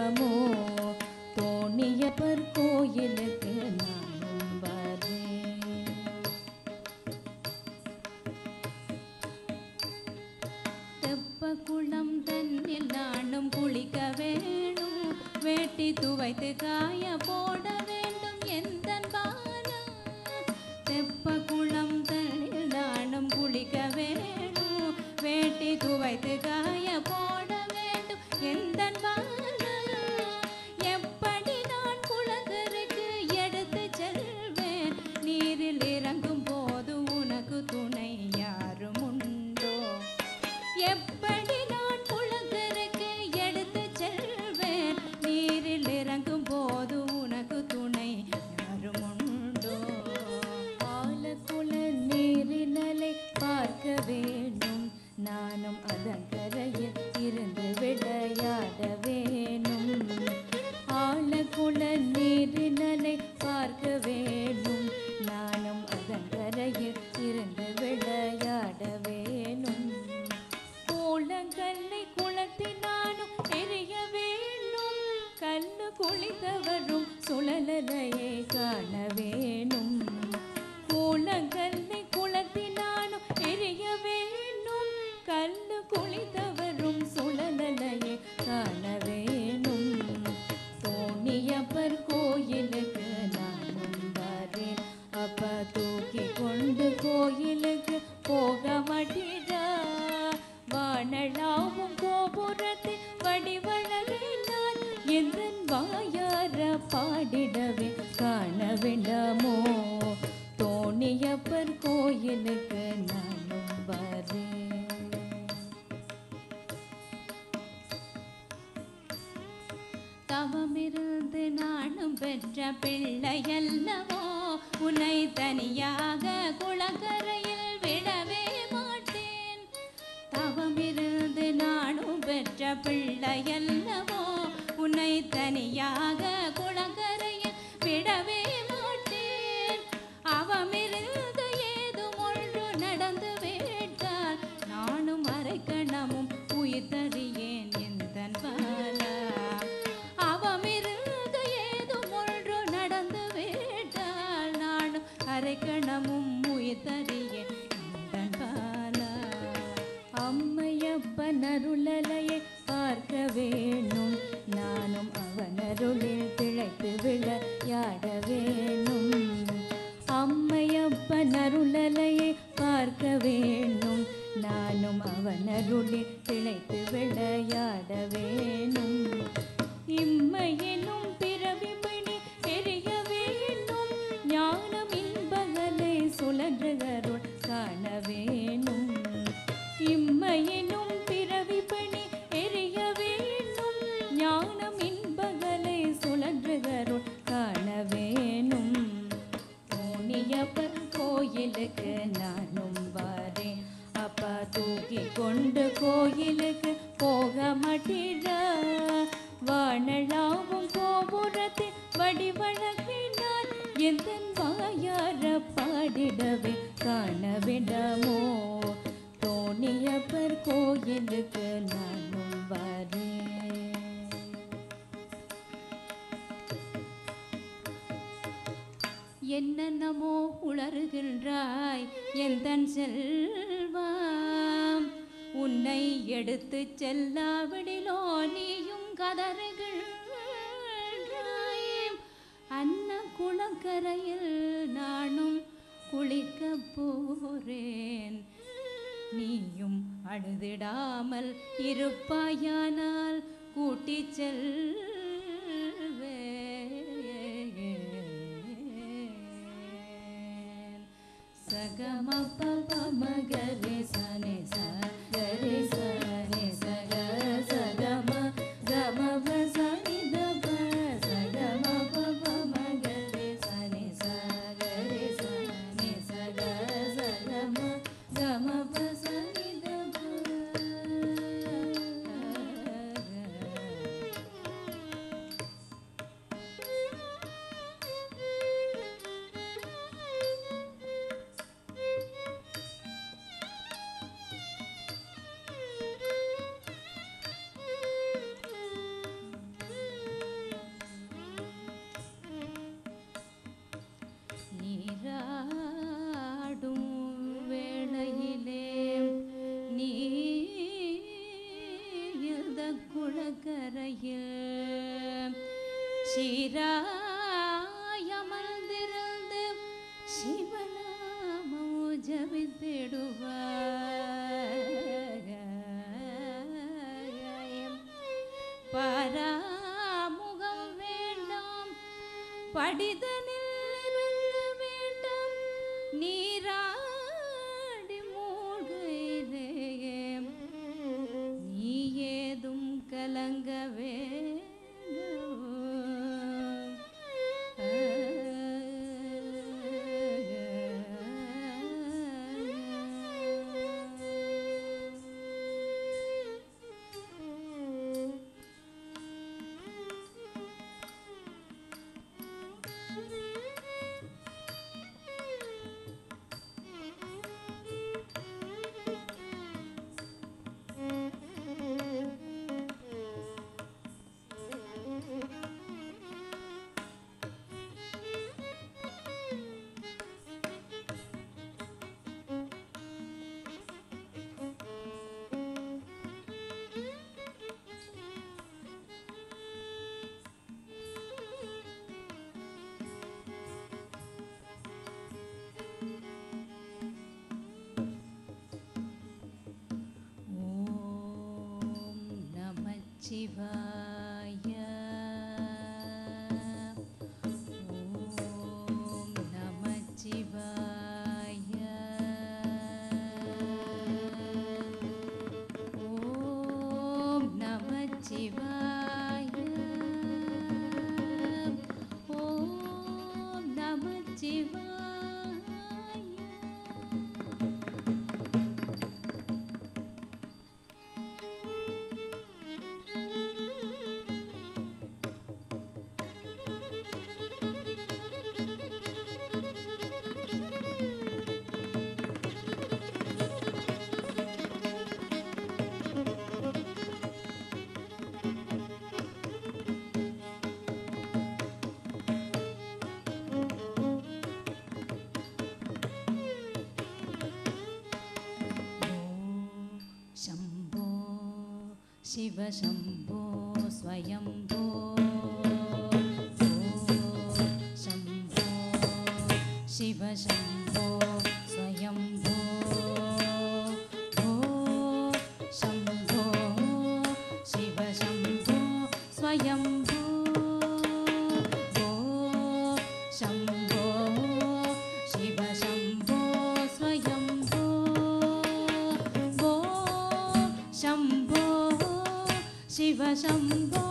மோ தோணியப்பர் கோயிலுக்கு நானும் வரேன் தெப்பக்குளம் தன்னில் நானும் குளிக்க வேணும். வேட்டி துவைத்து காய போட வடிவழகினான் வாயார பாடிடவே காண வேண்டாமோ தோணியப்பர் கோயிலுக்கு நானும் வரேன். தவமிருந்து நானும் பெற்ற பிள்ளையல்லவோ? உன்னை தனியாக குளக்கரையில் விடவே மாட்டேன். தவமிருந்து நானும் பெற்ற பிள்ளையல்லவோ? உன்னை தனியாக குளக்கரையில் விடவே மாட்டேன். அவமிருந்து ஏதும் ஒன்று நடந்து விட்டால் நானும் அரைக்கணமும் உயிர் தறியேன் என் பாலா. அவமிருந்து ஏதும் ஒன்று நடந்து விட்டால் நானும் அரைக்கணமும் உயிர் தறியேன் எந்தன் பாலா. அம்மையப்பன் அருளலையை பார்க்க வேணும் நானும் அவனருளில் பிழைத்து விளையாட வேணும் அம்மையப்பன் அருளலையை பார்க்க வேணும் நானும் அவனருளில் பிழைத்து விளையாட வேணும் இம்மையினும் பிறவி தெரிய வேணும் ஞானம் இன்பகலை சுழன்றகருள் காண வேணும். இம்மையினும் கோயிலுக்கு போக மாட்டீரா வானளாவும் கோபுரத்தில் வடிவழகினான் எந்த வாயார பாடிடவே காணவிடமோ தோணியப்பர் கோயிலுக்கு நானும் வரேன். என்னென்னமோ உளறுகின்றாய்? எந்தன் செல் உன்னை எடுத்து செல்லாவிடிலோ நீயும் கதறுகள் அன்ன குளக்கரையில் நானும் குளிக்க போறேன். நீயும் அழுதிடாமல் இருப்பாயானால் கூட்டி செல்வேன். சகம பவ மகரே சனே சகரே குளக்கரையில் சிராயமர்ந்திருந்து சிவநாமோ ஜபித்திடுவார் பராமுகம் வேண்டும் படிதனே Shiva. शिवशम्भो स्वयम्भो स्वयं शम्भो शिवशम्भु शिवशम्भो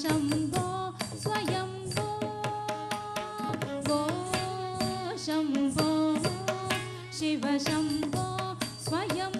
शम्भो स्वयम्भो। गो शम्भो शिव शम्भो स्वयम्